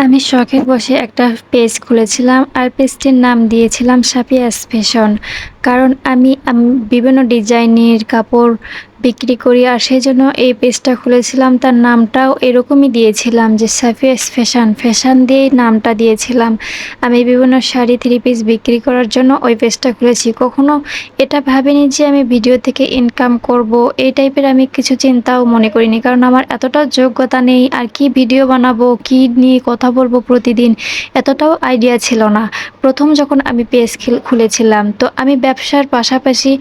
আমি শখের বসে একটা পেজ খুলেছিলাম আর পেজটির নাম দিয়েছিলাম সাপিয়াস ফ্যাশন কারণ আমি বিভিন্ন ডিজাইনের কাপড় বিক্রি করি আর সেই জন্য এই পেজটা খুলেছিলাম। তার নামটাও এরকমই দিয়েছিলাম যে সাফিয়াস ফ্যাশন ফ্যাশন দিয়েই নামটা দিয়েছিলাম। আমি বিভিন্ন শাড়ি থ্রি পিস বিক্রি করার জন্য ওই পেজটা খুলেছি। কখনো এটা ভাবিনি যে আমি ভিডিও থেকে ইনকাম করব। এই টাইপের আমি কিছু চিন্তাও মনে করিনি। কারণ আমার এতটাও যোগ্যতা নেই আর কি ভিডিও বানাবো, কি নিয়ে কথা বলব প্রতিদিন, এতটাও আইডিয়া ছিল না। প্রথম যখন আমি পেজ খুলেছিলাম, তো আমি ব্যবসার পাশাপাশি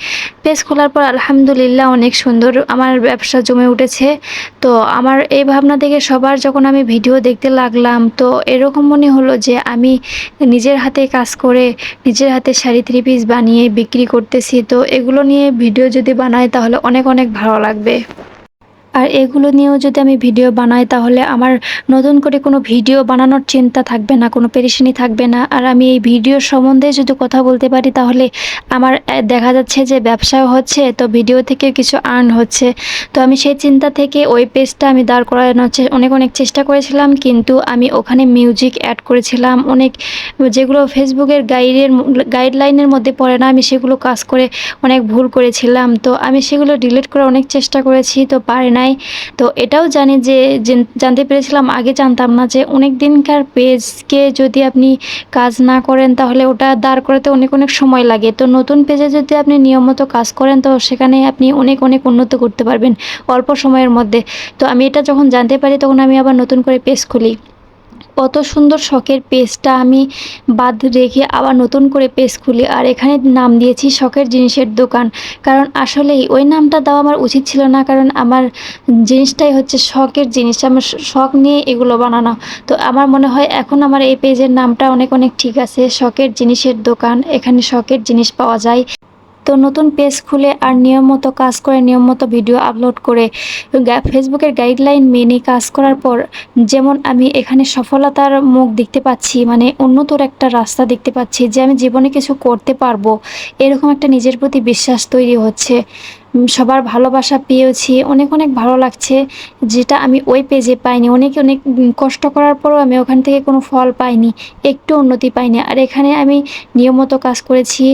পেজ খোলার পর আলহামদুলিল্লাহ অনেক সুন্দর আমার ব্যবসা জমে উঠেছে। তো আমার এই ভাবনা থেকে সবার যখন আমি ভিডিও দেখতে লাগলাম, তো এরকম মনে হলো যে আমি নিজের হাতে কাজ করে নিজের হাতে শাড়ি থ্রি পিস বানিয়ে বিক্রি করতেছি। তো এগুলো নিয়ে ভিডিও যদি বানাই, তাহলে অনেক অনেক ভালো লাগবে। আর এগুলো নিয়েও যদি আমি ভিডিও বানাই, তাহলে আমার নতুন করে কোনো ভিডিও বানানোর চিন্তা থাকবে না, কোনো পেরেশানি থাকবে না। আর আমি এই ভিডিওর সম্বন্ধে যদি কথা বলতে পারি, তাহলে আমার দেখা যাচ্ছে যে ব্যবসাও হচ্ছে, তো ভিডিও থেকে কিছু আর্ন হচ্ছে। তো আমি সেই চিন্তা থেকে ওই পেজটা আমি দাঁড় করানোর অনেক অনেক চেষ্টা করেছিলাম, কিন্তু আমি ওখানে মিউজিক অ্যাড করেছিলাম। অনেক, যেগুলো ফেসবুকের গাইডের গাইডলাইনের মধ্যে পড়ে না, আমি সেগুলো কাজ করে অনেক ভুল করেছিলাম। তো আমি সেগুলো ডিলিট করে অনেক চেষ্টা করেছি, তো পারে নাই। তো এটাও জানি যে জানতে পেরেছিলাম, আগে জানতাম না যে অনেক দিনকার পেজকে যদি আপনি কাজ না করেন, তাহলে ওটা দাঁড় করাতে অনেক অনেক সময় লাগে। তো নতুন পেজে যদি আপনি নিয়মিত কাজ করেন, তো সেখানে আপনি অনেক অনেক উন্নত করতে পারবেন অল্প সময়ের মধ্যে। তো আমি এটা যখন জানতে পারি, তখন আমি আবার নতুন করে পেজ খুলি। কত সুন্দর শখের পেজটা আমি বাদ রেখে আবার নতুন করে পেজ খুলি। আর এখানে নাম দিয়েছি শখের জিনিসের দোকান। কারণ আসলেই ওই নামটা দেওয়া আমার উচিত ছিল না, কারণ আমার জিনিসটাই হচ্ছে শখের জিনিস। আমার শখ নিয়ে এগুলো বানানো। তো আমার মনে হয় এখন আমার এই পেজের নামটা অনেক অনেক ঠিক আছে। শখের জিনিসের দোকান, এখানে শখের জিনিস পাওয়া যায়। তো নতুন পেজ খুলে আর নিয়ম মতো কাজ করে নিয়ম মতো ভিডিও আপলোড করে ফেসবুকের গাইডলাইন মেনে কাজ করার পর যেমন আমি এখানে সফলতার মুখ দেখতে পাচ্ছি মানে উন্নতর একটা রাস্তা দেখতে পাচ্ছি যে আমি জীবনে কিছু করতে পারব, এরকম একটা নিজের প্রতি বিশ্বাস তৈরি হচ্ছে। সবার ভালোবাসা পেয়েছি অনেক অনেক ভালো লাগছে। যেটা আমি ওই পেজে পাইনি। অনেক অনেক কষ্ট করার পরও আমি ওখান থেকে কোনো ফল পাইনি। একটু উন্নতি পাইনি। আর এখানে আমি নিয়মিত কাজ করেছি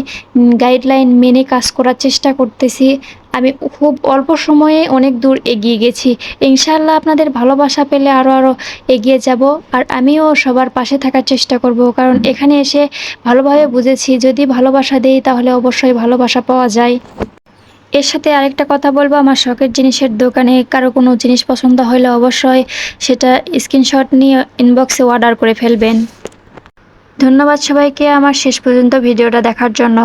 গাইডলাইন মেনে কাজ করার চেষ্টা করতেছি। আমি খুব অল্প সময়ে অনেক দূর এগিয়ে গেছি। ইনশাআল্লাহ আপনাদের ভালোবাসা পেলে আরও আরও এগিয়ে যাব। আর আমিও সবার পাশে থাকার চেষ্টা করব। কারণ এখানে এসে ভালোভাবে বুঝেছি, যদি ভালোবাসা দেই তাহলে অবশ্যই ভালোবাসা পাওয়া যায়। এর সাথে আরেকটা কথা বলব, আমার শখের জিনিসের দোকানে কারও কোনো জিনিস পছন্দ হলে অবশ্যই সেটা স্ক্রিনশট নিয়ে ইনবক্সে অর্ডার করে ফেলবেন। ধন্যবাদ সবাইকে, আমার শেষ পর্যন্ত ভিডিওটা দেখার জন্য।